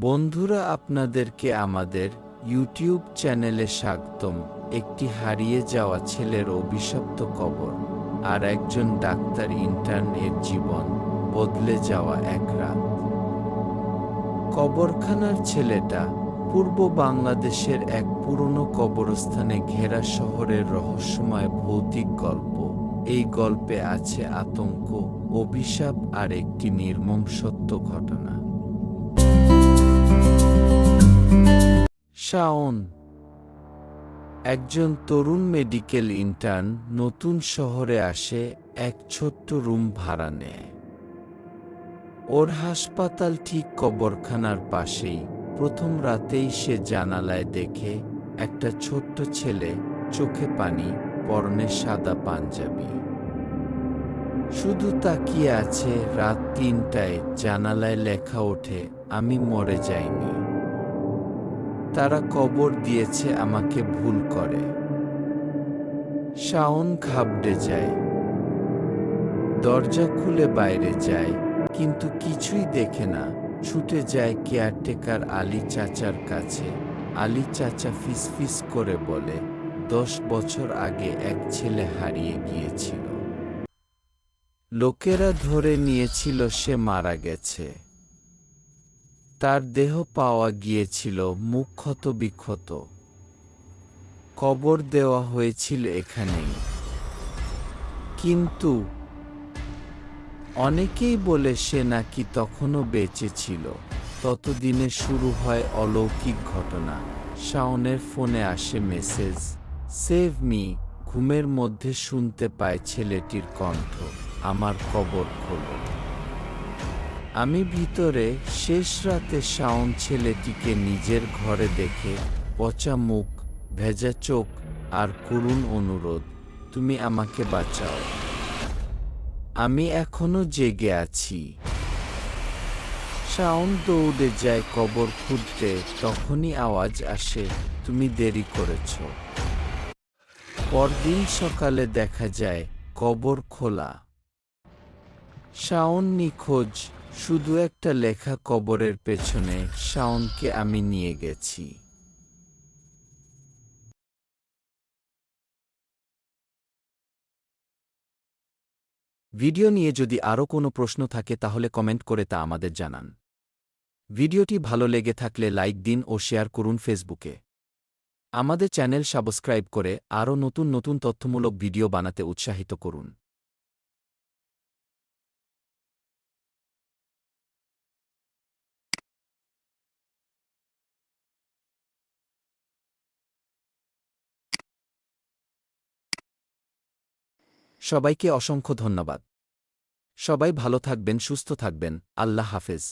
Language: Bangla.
বন্ধুরা, আপনাদেরকে আমাদের ইউটিউব চ্যানেলে স্বাগতম। একটি হারিয়ে যাওয়া ছেলের অভিশপ্ত কবর আর একজন ডাক্তার ইন্টার্ন এর জীবন বদলে যাওয়া এক রাত। কবরখানার ছেলেটা পূর্ব বাংলাদেশের এক পুরনো কবরস্থানে ঘেরা শহরের রহস্যময় ভৌতিক গল্প। এই গল্পে আছে আতঙ্ক, অভিশাপ আর একটি নির্মম সত্য ঘটনা। শাওন, একজন তরুণ মেডিকেল ইন্টার্ন নতুন শহরে আসে, এক ছোট্ট রুম ভাড়া নেয়। ওর হাসপাতাল ঠিক কবরখানার পাশেই, প্রথম রাতেই সে জানালায় দেখে, একটা ছোট্ট ছেলে, চোখে পানি, পরনে সাদা পাঞ্জাবি। শুধু তাকিয়ে আছে রাত তিনটায়, জানালায় লেখা ওঠে, আমি মরে যাইনি। তারা কবর দিয়েছে আমাকে ভুল করে। শাওন ঘাবড়ে যায়। দরজা খুলে বাইরে যায়, কিন্তু কিছুই দেখে না। ছুটে যায় কেয়ারটেকার আলী চাচার কাছে। আলী চাচা ফিসফিস করে বলে, দশ বছর আগে এক ছেলে হারিয়ে গিয়েছিল। লোকেরা ধরে নিয়েছিল সে মারা গেছে। তার দেহ পাওয়া গিয়েছিল মুখ ক্ষত বিক্ষত কবর দেওয়া হয়েছিল এখানেই। কিন্তু অনেকেই বলে সে নাকি তখনও বেঁচে ছিল। ততদিনে শুরু হয় অলৌকিক ঘটনা। শাওনের ফোনে আসে মেসেজ, সেভ মি, ঘুমের মধ্যে শুনতে পায় ছেলেটির কণ্ঠ। আমার কবর খোলো। আমি ভিতরে শেষ রাতে শাওন ছেলেটিকে নিজের ঘরে দেখে পচা মুখ, ভেজা চোখ আর করুণ অনুরোধ, তুমি আমাকে বাঁচাও। আমি এখনও জেগে আছি। শাওন দৌড়ে যায় কবর খুঁজতে তখনই আওয়াজ আসে, তুমি দেরি করেছ। পরদিন সকালে দেখা যায় কবর খোলা। শাওন নিখোঁজ শুধু একটা লেখা কবরের পেছনে শাওনকে আমি নিয়ে গেছি। ভিডিও নিয়ে যদি আরও কোনো প্রশ্ন থাকে তাহলে কমেন্ট করে তা আমাদের জানান। ভিডিওটি ভালো লেগে থাকলে লাইক দিন ও শেয়ার করুন ফেসবুকে। আমাদের চ্যানেল সাবস্ক্রাইব করে আরও নতুন নতুন তথ্যমূলক ভিডিও বানাতে উৎসাহিত করুন। সবাইকে অসংখ্য ধন্যবাদ। সবাই ভালো থাকবেন সুস্থ থাকবেন। আল্লাহ হাফেজ।